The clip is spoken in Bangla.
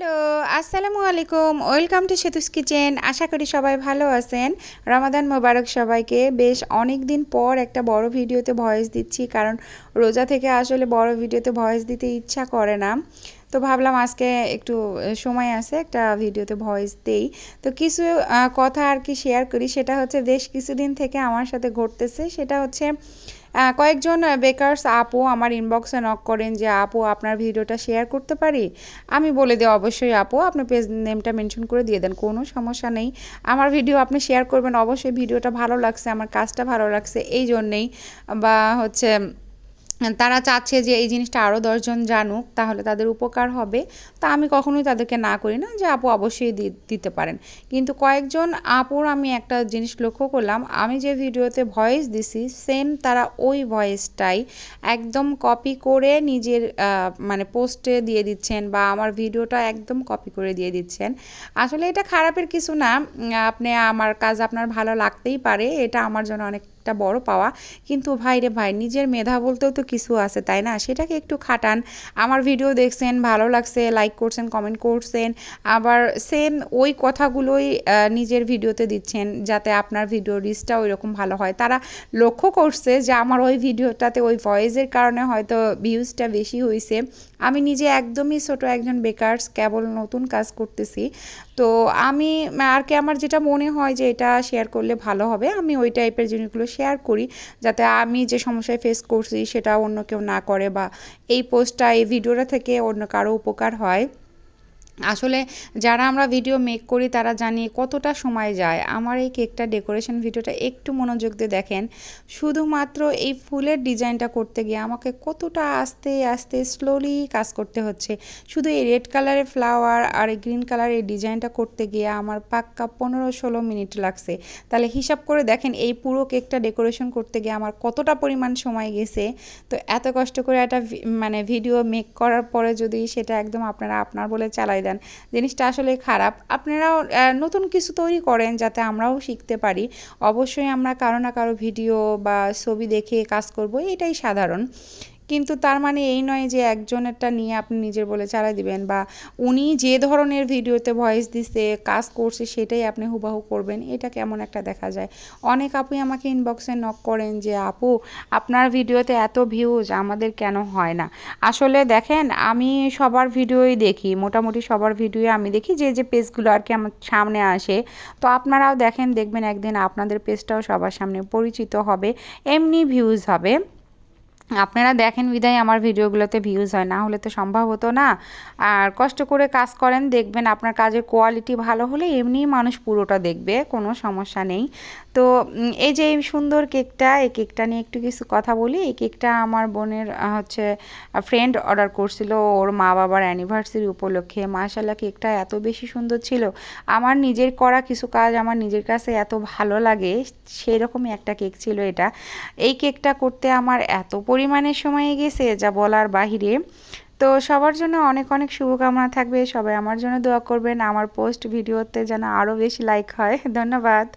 হ্যালো, আসসালামু আলাইকুম। Welcome to Setu's kitchen. আশা করি সবাই ভালো আছেন। রমাদান মোবারক সবাইকে। বেশ অনেক দিন পর একটা বড় ভিডিওতে ভয়েস দিচ্ছি, কারণ রোজা থেকে আসলে বড় ভিডিওতে ভয়েস দিতে ইচ্ছা করে না। তো ভাবলাম আজকে একটু সময় আছে, একটা ভিডিওতে ভয়েস দেই। তো কিছু কথা আর কি শেয়ার করি। সেটা হচ্ছে, বেশ কিছুদিন থেকে আমার সাথে ঘটতেছে। সেটা হচ্ছে কয়েকজন বেকার্স আপু আমার ইনবক্সে নক করেন যে, আপু, আপনার ভিডিওটা শেয়ার করতে পারি? আমি বলে দিই, অবশ্যই আপু, আপনি পেজ নেমটা মেনশন করে দিয়ে দেন, কোনো সমস্যা নেই। আমার ভিডিও আপনি শেয়ার করবেন, অবশ্যই ভিডিওটা ভালো লাগছে, আমার কাজটা ভালো লাগছে, এই জন্যেই বা হচ্ছে তারা চাচ্ছে যে এই জিনিসটা আরও দশজন জানুক, তাহলে তাদের উপকার হবে। তা আমি কখনোই তাদেরকে না করি না যে আপু অবশ্যই দিতে পারেন। কিন্তু কয়েকজন আপুর আমি একটা জিনিস লক্ষ্য করলাম, আমি যে ভিডিওতে ভয়েস দিছি সেম তারা ওই ভয়েসটাই একদম কপি করে নিজের মানে পোস্টে দিয়ে দিচ্ছেন বা আমার ভিডিওটা একদম কপি করে দিয়ে দিচ্ছেন। আসলে এটা খারাপের কিছু না আপনি আমার কাজ আপনার ভালো লাগতেই পারে, এটা আমার জন্য অনেক একটা বড় পাওয়া। কিন্তু ভাই রে ভাই, নিজের মেধা বলতেও তো কিছু আছে, তাই না? সেটাকে একটু খাটান। আমার ভিডিও দেখছেন, ভালো লাগছে লাইক করছেন কমেন্ট করছেন। আবার সেম ওই কথাগুলোই নিজের ভিডিওতে দিচ্ছেন, যাতে আপনার ভিডিও রিচটা ওই রকম ভালো হয়। তারা লক্ষ্য করছে যে আমার ওই ভিডিওটাতে ওই ভয়েসের কারণে হয়তো ভিউজটা বেশি হয়েছে আমি নিজে একদমই ছোট একজন বেকার্স কেবল নতুন কাজ করতেছি। তো আমি, আর কি আমার যেটা মনে হয় যে এটা শেয়ার করলে ভালো হবে, আমি ওই টাইপের জিনিসগুলো শেয়ার করি, যাতে আমি যে সমস্যায় ফেস করছি সেটা অন্য কেউ না করে বা এই পোস্টটা এই ভিডিওটা থেকে অন্য কারও উপকার হয়। আসলে যারা আমরা ভিডিও মেক করি, তারা জানি কতটা সময় যায়। আমার এই কেকটা ডেকোরেশন ভিডিওটা একটু মনোযোগ দিয়ে দেখেন। শুধুমাত্র এই ফুলের ডিজাইনটা করতে গিয়ে আমাকে কতটা আস্তে আস্তে স্লোলি কাজ করতে হচ্ছে। শুধু এই রেড কালারের ফ্লাওয়ার আর এই গ্রিন কালারের ডিজাইনটা করতে গিয়ে আমার পাক্কা পনেরো ষোলো মিনিট লাগছে। তাহলে হিসাব করে দেখেন, এই পুরো কেকটা ডেকোরেশন করতে গিয়ে আমার কতটা পরিমাণ সময় গেছে। তো এত কষ্ট করে একটা মানে ভিডিও মেক করার পরে যদি সেটা একদম আপনারা আপনার বলে চালাই দেন। জিনিসটা আসলে খারাপ। আপনারাও নতুন কিছু তৈরি করেন যাতে আমরাও শিখতে পারি। অবশ্যই আমরা কারও না কারও ভিডিও বা ছবি দেখে কাজ করব, এটাই সাধারণ। কিন্তু তার মানে এই নয় যে একজনেরটা নিয়ে আপনি নিজের বলে চালাই দিবেন বা উনি যে ধরনের ভিডিওতে ভয়েস দিচ্ছে কাজ করছে, সেটাই আপনি হুবাহু করবেন। এটা কেমন একটা দেখা যায়। অনেক আপুই আমাকে ইনবক্সে নক করেন যে, আপু, আপনার ভিডিওতে এত ভিউজ আমাদের কেন হয় না? আসলে দেখেন, আমি সবার ভিডিওই দেখি, মোটামুটি সবার ভিডিও আমি দেখি। যে যে পেজগুলো আর কি আমার সামনে আসে, তো আপনারাও দেখেন, দেখবেন একদিন আপনাদের পেজটাও সবার সামনে পরিচিত হবে, এমনি ভিউজ হবে। আপনারা দেখেন বিদায় আমার ভিডিওগুলোতে ভিউজ হয়, না হলে তো সম্ভব হতো না। আর কষ্ট করে কাজ করেন, দেখবেন আপনার কাজের কোয়ালিটি ভালো হলে এমনিই মানুষ পুরোটা দেখবে, কোনো সমস্যা নেই। তো এই যে এই সুন্দর কেকটা, এই কেকটা নিয়ে একটু কিছু কথা বলি। এই কেকটা আমার বোনের হচ্ছে ফ্রেন্ড অর্ডার করছিল ওর মা বাবার অ্যানিভার্সারি উপলক্ষে। মাশাল্লাহ কেকটা এত বেশি সুন্দর ছিল। আমার নিজের করা কিছু কাজ আমার নিজের কাছে এত ভালো লাগে সেই রকমই একটা কেক ছিল এটা। এই কেকটা করতে আমার এত পরিমাণে সময় গেছে যা বলার বাহিরে। তো সবার জন্য অনেক অনেক শুভকামনা থাকবে। সবাই আমার জন্য দোয়া করবেন। আমার পোস্ট ভিডিওতে যেন আরও বেশি লাইক হয়। ধন্যবাদ।